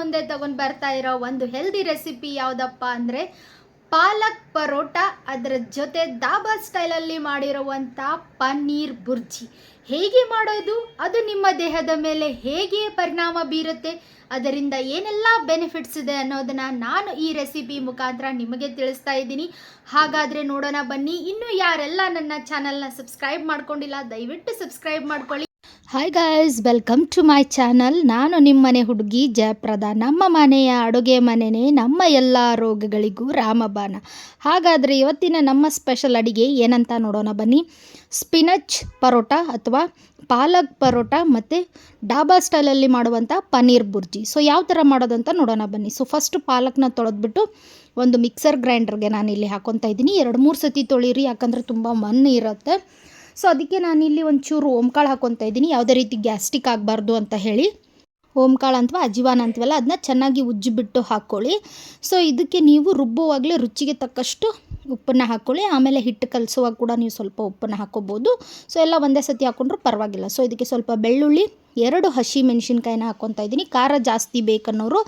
ಮುಂದೆ ತಗೊಂಡು ಬರ್ತಾ ಇರೋ ಒಂದು ಹೆಲ್ದಿ ರೆಸಿಪಿ ಯಾವುದಪ್ಪ ಅಂದರೆ ಪಾಲಕ್ ಪರೋಟ. ಅದರ ಜೊತೆ ದಾಬಾ ಸ್ಟೈಲಲ್ಲಿ ಮಾಡಿರುವಂಥ ಪನ್ನೀರ್ ಬುರ್ಜಿ. ಹೇಗೆ ಮಾಡೋದು? ಅದು ನಿಮ್ಮ ದೇಹದ ಮೇಲೆ ಹೇಗೆ ಪರಿಣಾಮ ಬೀರುತ್ತೆ? ಅದರಿಂದ ಏನೆಲ್ಲ ಬೆನಿಫಿಟ್ಸ್ ಇದೆ ಅನ್ನೋದನ್ನ ನಾನು ಈ ರೆಸಿಪಿ ಮುಖಾಂತರ ನಿಮಗೆ ತಿಳಿಸ್ತಾ ಇದ್ದೀನಿ. ಹಾಗಾದರೆ ನೋಡೋಣ ಬನ್ನಿ. ಇನ್ನು ಯಾರೆಲ್ಲ ನನ್ನ ಚಾನಲ್ನ ಸಬ್ಸ್ಕ್ರೈಬ್ ಮಾಡ್ಕೊಂಡಿಲ್ಲ, ದಯವಿಟ್ಟು ಸಬ್ಸ್ಕ್ರೈಬ್ ಮಾಡ್ಕೊಳ್ಳಿ. Hi guys welcome to my channel ನಾನು ನಿಮ್ಮನೆ ಹುಡುಗಿ ಜಯಪ್ರದ. ನಮ್ಮ ಮನೆಯ ಅಡುಗೆ ಮನೆಯೇ ನಮ್ಮ ಎಲ್ಲ ರೋಗಗಳಿಗೂ ರಾಮಬಾಣ. ಹಾಗಾದರೆ ಇವತ್ತಿನ ನಮ್ಮ ಸ್ಪೆಷಲ್ ಅಡುಗೆ ಏನಂತ ನೋಡೋಣ ಬನ್ನಿ. ಸ್ಪಿನಚ್ ಪರೋಟ ಅಥವಾ ಪಾಲಕ್ ಪರೋಟ ಮತ್ತು ಡಾಬಾ ಸ್ಟೈಲಲ್ಲಿ ಮಾಡುವಂಥ ಪನ್ನೀರ್ ಬುರ್ಜಿ. ಸೊ ಯಾವ ಥರ ಮಾಡೋದಂತ ನೋಡೋಣ ಬನ್ನಿ. ಸೊ ಫಸ್ಟ್ ಪಾಲಕ್ನ ತೊಳೆದ್ಬಿಟ್ಟು ಒಂದು ಮಿಕ್ಸರ್ ಗ್ರೈಂಡರ್ಗೆ ನಾನು ಇಲ್ಲಿ ಹಾಕೊತಾ ಇದ್ದೀನಿ. ಎರಡು ಮೂರು ಸತಿ ತೊಳೀರಿ, ಯಾಕಂದರೆ ತುಂಬ ಮಣ್ಣು ಇರುತ್ತೆ. ಸೊ ಅದಕ್ಕೆ ನಾನು ಇಲ್ಲಿ ಒಂಚೂರು ಓಂಕಾಳು ಹಾಕೊತಾ ಇದ್ದೀನಿ. ಯಾವುದೇ ರೀತಿ ಗ್ಯಾಸ್ಟಿಕ್ ಆಗಬಾರ್ದು ಅಂತ ಹೇಳಿ. ಓಂಕಾಳು ಅಥವಾ ಅಜಿವಾನ ಅಂತೀವಲ್ಲ ಅದನ್ನ ಚೆನ್ನಾಗಿ ಉಜ್ಜಿಬಿಟ್ಟು ಹಾಕ್ಕೊಳ್ಳಿ ಸೊ ಇದಕ್ಕೆ ನೀವು ರುಬ್ಬುವಾಗಲೇ ರುಚಿಗೆ ತಕ್ಕಷ್ಟು ಉಪ್ಪನ್ನು ಹಾಕ್ಕೊಳ್ಳಿ ಆಮೇಲೆ ಹಿಟ್ಟು ಕಲಸುವಾಗ ಕೂಡ ನೀವು ಸ್ವಲ್ಪ ಉಪ್ಪನ್ನು ಹಾಕ್ಕೋಬೋದು ಸೊ ಎಲ್ಲ ಒಂದೇ ಸತಿ ಹಾಕ್ಕೊಂಡ್ರೂ ಪರವಾಗಿಲ್ಲ. ಸೊ ಇದಕ್ಕೆ ಸ್ವಲ್ಪ ಬೆಳ್ಳುಳ್ಳಿ ಎರಡು ಹಸಿ ಮೆಣಸಿನ್ಕಾಯಿನ ಹಾಕ್ಕೊತಾ ಇದ್ದೀನಿ. ಖಾರ ಜಾಸ್ತಿ ಬೇಕನ್ನೋರು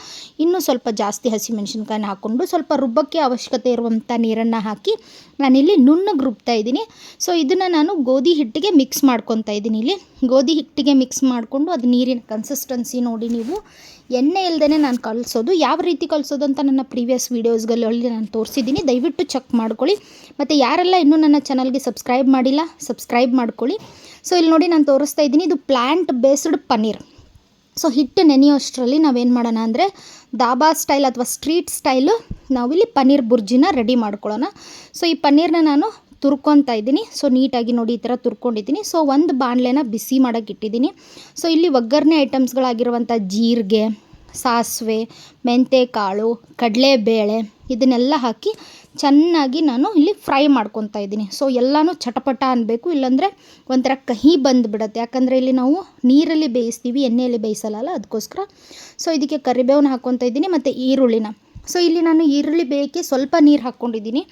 ಇನ್ನೂ ಸ್ವಲ್ಪ ಜಾಸ್ತಿ ಹಸಿ ಮೆಣಸಿನ್ಕಾಯಿನ ಹಾಕ್ಕೊಂಡು ಸ್ವಲ್ಪ ರುಬ್ಬಕ್ಕೆ ಅವಶ್ಯಕತೆ ಇರುವಂಥ ನೀರನ್ನು ಹಾಕಿ ನಾನಿಲ್ಲಿ ನುಣ್ಣಗೆ ರುಬ್ತಾ ಇದ್ದೀನಿ. ಸೊ, ಇದನ್ನು ನಾನು ಗೋಧಿ ಹಿಟ್ಟಿಗೆ ಮಿಕ್ಸ್ ಮಾಡ್ಕೊತಾ ಇದ್ದೀನಿ ಇಲ್ಲಿ. ಗೋಧಿ ಹಿಟ್ಟಿಗೆ ಮಿಕ್ಸ್ ಮಾಡಿಕೊಂಡು ಅದು ನೀರಿನ ಕನ್ಸಿಸ್ಟೆನ್ಸಿ ನೋಡಿ ನೀವು. ಎಣ್ಣೆ ಇಲ್ಲದೇ ನಾನು ಕಲಿಸೋದು. ಯಾವ ರೀತಿ ಕಲಿಸೋದು ಅಂತ ನನ್ನ ಪ್ರೀವಿಯಸ್ ವೀಡಿಯೋಸ್ಗಳಲ್ಲಿ ನಾನು ತೋರಿಸಿದ್ದೀನಿ. ದಯವಿಟ್ಟು ಚೆಕ್ ಮಾಡ್ಕೊಳ್ಳಿ. ಮತ್ತು ಯಾರೆಲ್ಲ ಇನ್ನೂ ನನ್ನ ಚಾನಲ್ಗೆ ಸಬ್ಸ್ಕ್ರೈಬ್ ಮಾಡಿಲ್ಲ ಸಬ್ಸ್ಕ್ರೈಬ್ ಮಾಡ್ಕೊಳ್ಳಿ. ಸೊ ಇಲ್ಲಿ ನೋಡಿ ನಾನು ತೋರಿಸ್ತಾ ಇದ್ದೀನಿ. ಇದು ಪ್ಲ್ಯಾಂಟ್ ಬೇಸ್ಡ್ ಪನ್ನೀರ್. ಸೊ ಹಿಟ್ಟು ನೆನೆಯೋಷ್ಟರಲ್ಲಿ ನಾವೇನು ಮಾಡೋಣ ಅಂದರೆ ದಾಬಾ ಸ್ಟೈಲ್ ಅಥವಾ ಸ್ಟ್ರೀಟ್ ಸ್ಟೈಲು ನಾವಿಲ್ಲಿ ಪನ್ನೀರ್ ಬುರ್ಜಿನ ರೆಡಿ ಮಾಡ್ಕೊಳ್ಳೋಣ. ಸೊ ಈ ಪನ್ನೀರ್ನ ನಾನು ತುರ್ಕೊತಾ ಇದ್ದೀನಿ. ಸೊ ನೀಟಾಗಿ ನೋಡಿ ಈ ಥರ ತುರ್ಕೊಂಡಿದ್ದೀನಿ. ಸೊ ಒಂದು ಬಾಣಲೆನ ಬಿಸಿ ಮಾಡೋಕ್ಕೆ ಇಟ್ಟಿದ್ದೀನಿ. ಸೊ ಇಲ್ಲಿ ಒಗ್ಗರಣೆ ಐಟಮ್ಸ್ಗಳಾಗಿರುವಂಥ ಜೀರಿಗೆ, ಸಾಸಿವೆ, ಮೆಂತೆಕಾಳು, ಕಡಲೆಬೇಳೆ ಇದನ್ನೆಲ್ಲ ಹಾಕಿ ಚೆನ್ನಾಗಿ ನಾನು ಇಲ್ಲಿ ಫ್ರೈ ಮಾಡ್ಕೊತಾ ಇದ್ದೀನಿ. ಸೊ ಎಲ್ಲನೂ ಚಟಪಟ ಅನ್ನಬೇಕು ಇಲ್ಲಾಂದರೆ ಒಂಥರ ಕಹಿ ಬಂದುಬಿಡತ್ತೆ. ಯಾಕಂದರೆ ಇಲ್ಲಿ ನಾವು ನೀರಲ್ಲಿ ಬೇಯಿಸ್ತೀವಿ, ಎಣ್ಣೆಯಲ್ಲಿ ಬೇಯಿಸಲ್ಲ ಅದಕ್ಕೋಸ್ಕರ. ಸೊ ಇದಕ್ಕೆ ಕರಿಬೇವನ್ನ ಹಾಕ್ಕೊತಾ ಇದ್ದೀನಿ ಮತ್ತು ಈರುಳ್ಳಿನ. ಸೊ ಇಲ್ಲಿ ನಾನು ಈರುಳ್ಳಿ ಬೇಯಕ್ಕೆ ಸ್ವಲ್ಪ ನೀರು ಹಾಕ್ಕೊಂಡಿದ್ದೀನಿ.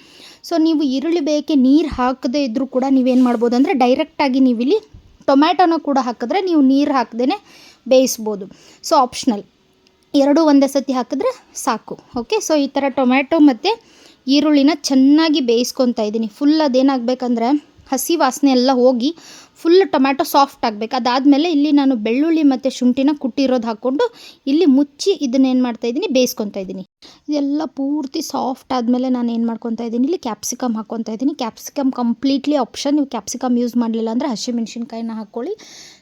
ಸೊ ನೀವು ಈರುಳ್ಳಿ ಬೇಯಕ್ಕೆ ನೀರು ಹಾಕದೇ ಇದ್ದರೂ ಕೂಡ ನೀವೇನು ಮಾಡ್ಬೋದು ಅಂದರೆ ಡೈರೆಕ್ಟಾಗಿ ನೀವಿಲ್ಲಿ ಟೊಮ್ಯಾಟೊನ ಕೂಡ ಹಾಕಿದ್ರೆ ನೀವು ನೀರು ಹಾಕದೇ ಬೇಯಿಸ್ಬೋದು. ಸೊ ಆಪ್ಷನಲ್ ಎರಡೂ ಒಂದೇ ಸತಿ ಹಾಕಿದ್ರೆ ಸಾಕು. ಓಕೆ ಸೊ ಈ ಥರ ಟೊಮ್ಯಾಟೊ ಮತ್ತು ಈರುಳ್ಳಿನ ಚೆನ್ನಾಗಿ ಬೇಯಿಸ್ಕೊತಾ ಇದ್ದೀನಿ. ಫುಲ್ ಅದೇನಾಗಬೇಕಂದ್ರೆ ಹಸಿ ವಾಸನೆ ಎಲ್ಲ ಹೋಗಿ ಫುಲ್ ಟೊಮ್ಯಾಟೊ ಸಾಫ್ಟ್ ಆಗಬೇಕು. ಅದಾದಮೇಲೆ ಇಲ್ಲಿ ನಾನು ಬೆಳ್ಳುಳ್ಳಿ ಮತ್ತು ಶುಂಠಿನ ಕುಟ್ಟಿರೋದು ಹಾಕ್ಕೊಂಡು ಇಲ್ಲಿ ಮುಚ್ಚಿ ಇದನ್ನೇನು ಮಾಡ್ತಾಯಿದ್ದೀನಿ ಬೇಯಿಸ್ಕೊತಾ ಇದ್ದೀನಿ. ಇದೆಲ್ಲ ಪೂರ್ತಿ ಸಾಫ್ಟ್ ಆದಮೇಲೆ ನಾನು ಏನು ಮಾಡ್ಕೊತಾ ಇದ್ದೀನಿ, ಇಲ್ಲಿ ಕ್ಯಾಪ್ಸಿಕಮ್ ಹಾಕ್ಕೊತಾ ಇದ್ದೀನಿ. ಕ್ಯಾಪ್ಸಿಕಮ್ ಕಂಪ್ಲೀಟ್ಲಿ ಆಪ್ಷನ್ ನೀವು ಕ್ಯಾಪ್ಸಿಕಮ್ ಯೂಸ್ ಮಾಡಲಿಲ್ಲ ಅಂದರೆ ಹಸಿಮೆಣ್ಸಿನ್ಕಾಯಿನ ಹಾಕ್ಕೊಳ್ಳಿ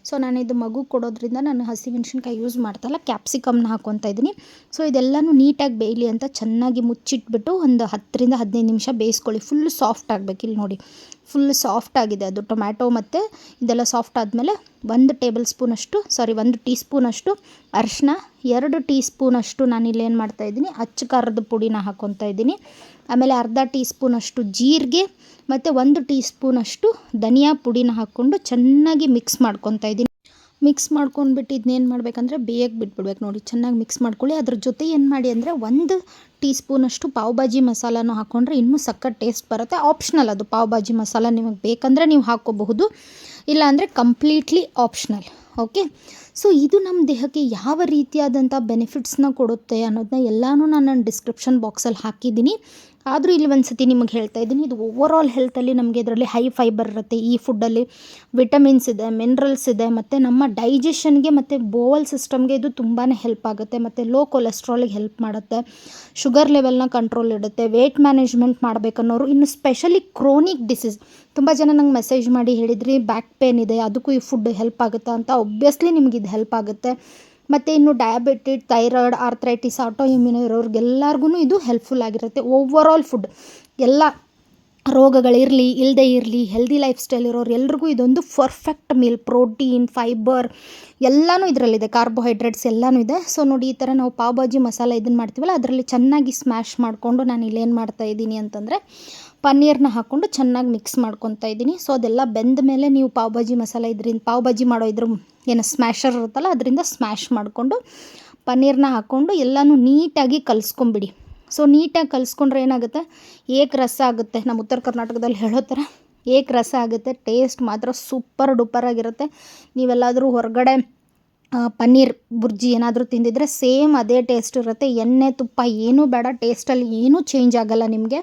ಸೊ ನಾನು ಇದು ಮಗು ಕೊಡೋದ್ರಿಂದ ನಾನು ಹಸಿಮೆಣ್ಸಿನ್ಕಾಯಿ ಯೂಸ್ ಮಾಡ್ತಲ್ಲ ಕ್ಯಾಪ್ಸಿಕಮ್ನ ಹಾಕ್ಕೊತಾ ಇದ್ದೀನಿ. ಸೊ ಇದೆಲ್ಲನೂ ನೀಟಾಗಿ ಬೇಯಲಿ ಅಂತ ಚೆನ್ನಾಗಿ ಮುಚ್ಚಿಟ್ಬಿಟ್ಟು ಒಂದು ಹತ್ತರಿಂದ ಹದಿನೈದು ನಿಮಿಷ ಬೇಯಿಸ್ಕೊಳ್ಳಿ. ಫುಲ್ ಸಾಫ್ಟ್ ಆಗಬೇಕು ಇಲ್ಲಿ ನೋಡಿ. ಫುಲ್ ಸಾಫ್ಟ್ ಆಗಿದೆ ಅದು ಟೊಮ್ಯಾಟೊ ಮತ್ತು ಇದೆಲ್ಲ ಸಾಫ್ಟ್ ಆದಮೇಲೆ ಒಂದು ಟೇಬಲ್ ಸ್ಪೂನಷ್ಟು ಸಾರಿ ಒಂದು ಟೀ ಸ್ಪೂನಷ್ಟು ಅರಿಶಿನ ಎರಡು ಟೀ ಸ್ಪೂನಷ್ಟು ನಾನಿಲ್ಲಿ ಏನು ಮಾಡ್ತಾಯಿದ್ದೀನಿ ಅಚ್ಚ ಖಾರದ ಪುಡಿನ ಹಾಕ್ಕೊತಾ ಇದ್ದೀನಿ. ಆಮೇಲೆ ಅರ್ಧ ಟೀ ಸ್ಪೂನಷ್ಟು ಜೀರಿಗೆ, ಮತ್ತು ಒಂದು ಟೀ ಸ್ಪೂನಷ್ಟು ಧನಿಯಾ ಪುಡಿನ ಹಾಕ್ಕೊಂಡು ಚೆನ್ನಾಗಿ ಮಿಕ್ಸ್ ಮಾಡ್ಕೊತಾ ಇದ್ದೀನಿ. ಮಿಕ್ಸ್ ಮಾಡ್ಕೊಂಡ್ಬಿಟ್ಟು ಇದನ್ನೇನು ಮಾಡಬೇಕಂದ್ರೆ ಬೇಯಕ್ಕೆ ಬಿಟ್ಬಿಡ್ಬೇಕು ನೋಡಿ, ಚೆನ್ನಾಗಿ ಮಿಕ್ಸ್ ಮಾಡ್ಕೊಳ್ಳಿ. ಅದ್ರ ಜೊತೆ ಏನು ಮಾಡಿ ಅಂದರೆ ಒಂದು ಟೀ ಸ್ಪೂನಷ್ಟು ಪಾವ್ ಭಾಜಿ ಮಸಾಲನೂ ಹಾಕ್ಕೊಂಡ್ರೆ ಇನ್ನೂ ಸಕ್ಕತ್ ಟೇಸ್ಟ್ ಬರುತ್ತೆ. ಆಪ್ಷನಲ್ ಅದು ಪಾವ್ ಭಾಜಿ ಮಸಾಲ ನಿಮಗೆ ಬೇಕಂದರೆ ನೀವು ಹಾಕ್ಕೋಬಹುದು. ಇಲ್ಲಾಂದರೆ ಕಂಪ್ಲೀಟ್ಲಿ ಆಪ್ಷನಲ್ ಓಕೆ ಸೊ ಇದು ನಮ್ಮ ದೇಹಕ್ಕೆ ಯಾವ ರೀತಿಯಾದಂಥ ಬೆನಿಫಿಟ್ಸ್ನ ಕೊಡುತ್ತೆ ಅನ್ನೋದನ್ನ ಎಲ್ಲನೂ ನಾನು ನನ್ನ ಡಿಸ್ಕ್ರಿಪ್ಷನ್ ಬಾಕ್ಸಲ್ಲಿ ಹಾಕಿದ್ದೀನಿ. ಆದರೂ ಇಲ್ಲಿ ಒಂದು ಸತಿ ನಿಮಗೆ ಹೇಳ್ತಾ ಇದ್ದೀನಿ, ಇದು ಓವರ್ ಆಲ್ ಹೆಲ್ತಲ್ಲಿ ನಮಗೆ ಇದರಲ್ಲಿ ಹೈ ಫೈಬರ್ ಇರುತ್ತೆ. ಈ ಫುಡ್ಡಲ್ಲಿ ವಿಟಮಿನ್ಸ್ ಇದೆ ಮಿನರಲ್ಸ್ ಇದೆ, ಮತ್ತು ನಮ್ಮ ಡೈಜೆಷನ್ಗೆ ಮತ್ತು ಬೋವಲ್ ಸಿಸ್ಟಮ್ಗೆ ಇದು ತುಂಬಾ ಹೆಲ್ಪ್ ಆಗುತ್ತೆ, ಮತ್ತು ಲೋ ಕೊಲೆಸ್ಟ್ರಾಲಿಗೆ ಹೆಲ್ಪ್ ಮಾಡುತ್ತೆ. ಶುಗರ್ ಲೆವೆಲ್ನ ಕಂಟ್ರೋಲ್ ಇಡುತ್ತೆ ವೇಟ್ ಮ್ಯಾನೇಜ್ಮೆಂಟ್ ಮಾಡಬೇಕನ್ನೋರು, ಇನ್ನು ಸ್ಪೆಷಲಿ ಕ್ರೋನಿಕ್ ಡಿಸೀಸ್ ತುಂಬ ಜನ ನಂಗೆ ಮೆಸೇಜ್ ಮಾಡಿ ಹೇಳಿದ್ರಿ ಬ್ಯಾಕ್ ಪೇನ್ ಇದೆ, ಅದಕ್ಕೂ ಈ ಫುಡ್ ಹೆಲ್ಪ್ ಆಗುತ್ತೆ ಅಂತ. ಒಬ್ವಿಯಸ್ಲಿ ನಿಮ್ಗೆ ಇದು ಹೆಲ್ಪ್ ಆಗುತ್ತೆ. ಮತ್ತು ಇನ್ನು diabetes thyroid arthritis autoimmune ಇರೋರಿಗೆಲ್ಲರಿಗೂ ಇದು ಹೆಲ್ಪ್ಫುಲ್ ಆಗಿರುತ್ತೆ. ಓವರ್ ಆಲ್ ಫುಡ್ ಎಲ್ಲ ರೋಗಗಳಿರಲಿ ಇಲ್ಲದೆ ಇರಲಿ ಹೆಲ್ದಿ ಲೈಫ್ ಸ್ಟೈಲ್ ಇರೋರು ಎಲ್ರಿಗೂ ಇದೊಂದು ಪರ್ಫೆಕ್ಟ್ ಮೀಲ್ ಪ್ರೋಟೀನ್ ಫೈಬರ್ ಎಲ್ಲನೂ ಇದರಲ್ಲಿದೆ. ಕಾರ್ಬೋಹೈಡ್ರೇಟ್ಸ್ ಎಲ್ಲನೂ ಇದೆ. ಸೊ ನೋಡಿ ಈ ಥರ ನಾವು ಪಾವ್ ಭಾಜಿ ಮಸಾಲ ಇದನ್ನು ಮಾಡ್ತೀವಲ್ಲ, ಅದರಲ್ಲಿ ಚೆನ್ನಾಗಿ ಸ್ಮ್ಯಾಶ್ ಮಾಡಿಕೊಂಡು ನಾನು ಇಲ್ಲೇನು ಮಾಡ್ತಾ ಇದ್ದೀನಿ ಅಂತಂದರೆ ಪನ್ನೀರ್ನ ಹಾಕ್ಕೊಂಡು ಚೆನ್ನಾಗಿ ಮಿಕ್ಸ್ ಮಾಡ್ಕೊತಾ ಇದ್ದೀನಿ. ಸೊ ಅದೆಲ್ಲ ಬೆಂದ ಮೇಲೆ ನೀವು ಪಾವ್ ಭಾಜಿ ಮಸಾಲೆ ಇದರಿಂದ, ಪಾವ್ ಭಾಜಿ ಮಾಡೋ ಇದ್ರ ಏನು ಸ್ಮ್ಯಾಶರ್ ಇರುತ್ತಲ್ಲ, ಅದರಿಂದ ಸ್ಮ್ಯಾಶ್ ಮಾಡಿಕೊಂಡು ಪನ್ನೀರ್ನ ಹಾಕ್ಕೊಂಡು ಎಲ್ಲನೂ ನೀಟಾಗಿ ಕಲಿಸ್ಕೊಂಬಿಡಿ. ಸೊ ನೀಟಾಗಿ ಕಲಿಸ್ಕೊಂಡ್ರೆ ಏನಾಗುತ್ತೆ? ಏಕ್ ರಸ ಆಗುತ್ತೆ. ನಮ್ಮ ಉತ್ತರ ಕರ್ನಾಟಕದಲ್ಲಿ ಹೇಳೋ ಥರ ಏಕ್ ರಸ ಆಗುತ್ತೆ. ಟೇಸ್ಟ್ ಮಾತ್ರ ಸೂಪರ್ ಡೂಪರ್ ಆಗಿರುತ್ತೆ. ನೀವೆಲ್ಲಾದರೂ ಹೊರಗಡೆ ಪನ್ನೀರ್ ಬುರ್ಜಿ ಏನಾದರೂ ತಿಂದಿದ್ರೆ ಸೇಮ್ ಅದೇ ಟೇಸ್ಟ್ ಇರುತ್ತೆ. ಎಣ್ಣೆ ತುಪ್ಪ ಏನೂ ಬೇಡ. ಟೇಸ್ಟಲ್ಲಿ ಏನೂ ಚೇಂಜ್ ಆಗೋಲ್ಲ ನಿಮಗೆ.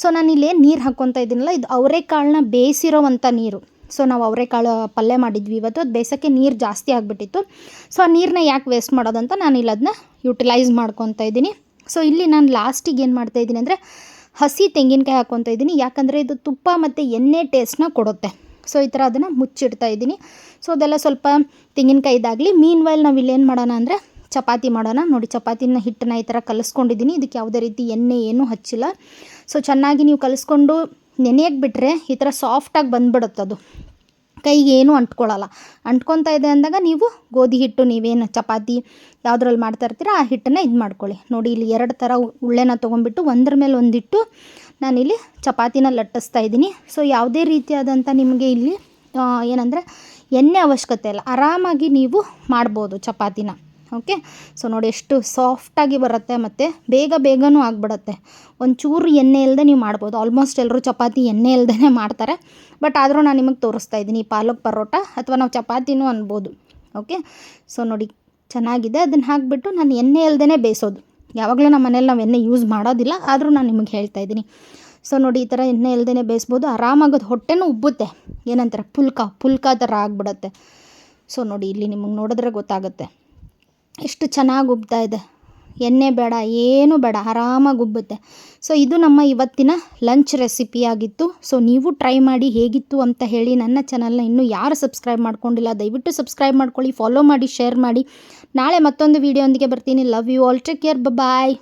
ಸೊ ನಾನು ಇಲ್ಲಿ ನೀರು ಹಾಕ್ಕೊತಾ ಇದ್ದೀನಲ್ಲ, ಇದು ಅವರೆಕಾಳನ್ನ ಬೇಯಿಸಿರೋವಂಥ ನೀರು. ಸೊ ನಾವು ಅವರೆಕಾಳು ಪಲ್ಯ ಮಾಡಿದ್ವಿ ಇವತ್ತು, ಅದು ಬೇಯಿಸೋಕ್ಕೆ ನೀರು ಜಾಸ್ತಿ ಆಗಿಬಿಟ್ಟಿತ್ತು. ಸೊ ಆ ನೀರನ್ನ ಯಾಕೆ ವೇಸ್ಟ್ ಮಾಡೋದಂತ ನಾನು ಇಲ್ಲಿ ಅದನ್ನ ಯುಟಿಲೈಸ್ ಮಾಡ್ಕೊತಾ ಇದ್ದೀನಿ. ಸೊ ಇಲ್ಲಿ ನಾನು ಲಾಸ್ಟಿಗೆ ಏನು ಮಾಡ್ತಾ ಇದ್ದೀನಿ ಅಂದರೆ, ಹಸಿ ತೆಂಗಿನಕಾಯಿ ಹಾಕ್ಕೊತಾ ಇದ್ದೀನಿ. ಯಾಕಂದರೆ ಇದು ತುಪ್ಪ ಮತ್ತು ಎಣ್ಣೆ ಟೇಸ್ಟ್ನ ಕೊಡುತ್ತೆ. ಸೊ ಈ ಥರ ಅದನ್ನು ಮುಚ್ಚಿಡ್ತಾ ಇದ್ದೀನಿ. ಸೊ ಅದೆಲ್ಲ ಸ್ವಲ್ಪ ತೆಂಗಿನಕಾಯಿ ಇದಾಗಲಿ ಮೀನ್ ವೈಲ್ ನಾವು ಇಲ್ಲಿ ಏನು ಮಾಡೋಣ ಅಂದರೆ, ಚಪಾತಿ ಮಾಡೋಣ. ನೋಡಿ, ಚಪಾತಿನ ಹಿಟ್ಟನ್ನ ಈ ಥರ ಕಲಿಸ್ಕೊಂಡಿದ್ದೀನಿ. ಇದಕ್ಕೆ ಯಾವುದೇ ರೀತಿ ಎಣ್ಣೆ ಏನೂ ಹಚ್ಚಿಲ್ಲ. ಸೊ ಚೆನ್ನಾಗಿ ನೀವು ಕಲಿಸ್ಕೊಂಡು ನೆನೆಯಕ್ಕೆ ಬಿಟ್ಟರೆ ಈ ಥರ ಸಾಫ್ಟಾಗಿ ಬಂದ್ಬಿಡುತ್ತೆ ಅದು. ಕೈಗೆ ಏನೂ ಅಂಟ್ಕೊಳ್ಳಲ್ಲ. ಅಂಟ್ಕೊತಾ ಇದೆ ಅಂದಾಗ ನೀವು ಗೋಧಿ ಹಿಟ್ಟು, ನೀವೇನು ಚಪಾತಿ ಯಾವುದ್ರಲ್ಲಿ ಮಾಡ್ತಾ ಇರ್ತೀರ ಆ ಹಿಟ್ಟನ್ನು ಇದು ಮಾಡ್ಕೊಳ್ಳಿ. ನೋಡಿ, ಇಲ್ಲಿ ಎರಡು ಥರ ಉಳ್ಳೆನ ತೊಗೊಂಡ್ಬಿಟ್ಟು ಒಂದ್ರ ಮೇಲೆ ಒಂದಿಟ್ಟು ನಾನಿಲ್ಲಿ ಚಪಾತಿನ ಲಟ್ಟಿಸ್ತಾ ಇದ್ದೀನಿ. ಸೊ ಯಾವುದೇ ರೀತಿಯಾದಂಥ ನಿಮಗೆ ಇಲ್ಲಿ ಏನಂದರೆ ಎಣ್ಣೆ ಅವಶ್ಯಕತೆ ಇಲ್ಲ. ಆರಾಮಾಗಿ ನೀವು ಮಾಡ್ಬೋದು ಚಪಾತಿನ. ಓಕೆ ಸೊ ನೋಡಿ ಎಷ್ಟು ಸಾಫ್ಟಾಗಿ ಬರುತ್ತೆ ಮತ್ತು ಬೇಗ ಬೇಗನೂ ಆಗಿಬಿಡುತ್ತೆ. ಒಂಚೂರು ಎಣ್ಣೆ ಇಲ್ಲದೆ ನೀವು ಮಾಡ್ಬೋದು. ಆಲ್ಮೋಸ್ಟ್ ಎಲ್ಲರೂ ಚಪಾತಿ ಎಣ್ಣೆ ಇಲ್ಲದೇ ಮಾಡ್ತಾರೆ. ಬಟ್ ಆದರೂ ನಾನು ನಿಮಗೆ ತೋರಿಸ್ತಾ ಇದ್ದೀನಿ. ಪಾಲಕ್ ಪರೋಟ ಅಥವಾ ನಾವು ಚಪಾತಿನೂ ಅನ್ಬೋದು. ಓಕೆ ಸೊ ನೋಡಿ ಚೆನ್ನಾಗಿದೆ. ಅದನ್ನು ಹಾಕಿಬಿಟ್ಟು ನಾನು ಎಣ್ಣೆ ಇಲ್ಲದೇ ಬೇಯಿಸೋದು. ಯಾವಾಗಲೂ ನಮ್ಮ ಮನೇಲಿ ನಾವು ಎಣ್ಣೆ ಯೂಸ್ ಮಾಡೋದಿಲ್ಲ. ಆದರೂ ನಾನು ನಿಮಗೆ ಹೇಳ್ತಾ ಇದ್ದೀನಿ. ಸೊ ನೋಡಿ ಈ ಥರ ಎಣ್ಣೆ ಇಲ್ಲದೇ ಬೇಯಿಸ್ಬೋದು. ಆರಾಮಾಗೋದು ಹೊಟ್ಟೆನೂ ಉಬ್ಬುತ್ತೆ. ಏನಂತಾರೆ? ಪುಲ್ಕ. ಪುಲ್ಕ ಥರ ಆಗಿಬಿಡತ್ತೆ. ಸೊ ನೋಡಿ ಇಲ್ಲಿ ನಿಮಗೆ ನೋಡಿದ್ರೆ ಗೊತ್ತಾಗುತ್ತೆ. ಎಷ್ಟು ಚೆನ್ನಾಗಿ ಉಬ್ತಾ ಇದೆ. ಎಣ್ಣೆ ಬೇಡ, ಏನೂ ಬೇಡ, ಆರಾಮಾಗಿ ಉಬ್ಬುತ್ತೆ. ಸೊ ಇದು ನಮ್ಮ ಇವತ್ತಿನ ಲಂಚ್ ರೆಸಿಪಿ ಆಗಿತ್ತು. ಸೊ ನೀವು ಟ್ರೈ ಮಾಡಿ ಹೇಗಿತ್ತು ಅಂತ ಹೇಳಿ ನನ್ನ ಚಾನಲ್ನ ಇನ್ನೂ ಯಾರು ಸಬ್ಸ್ಕ್ರೈಬ್ ಮಾಡ್ಕೊಂಡಿಲ್ಲ, ದಯವಿಟ್ಟು ಸಬ್ಸ್ಕ್ರೈಬ್ ಮಾಡ್ಕೊಳ್ಳಿ ಫಾಲೋ ಮಾಡಿ ಶೇರ್ ಮಾಡಿ. ನಾಳೆ ಮತ್ತೊಂದು ವೀಡಿಯೋಂದಿಗೆ ಬರ್ತೀನಿ. Love you all take care bye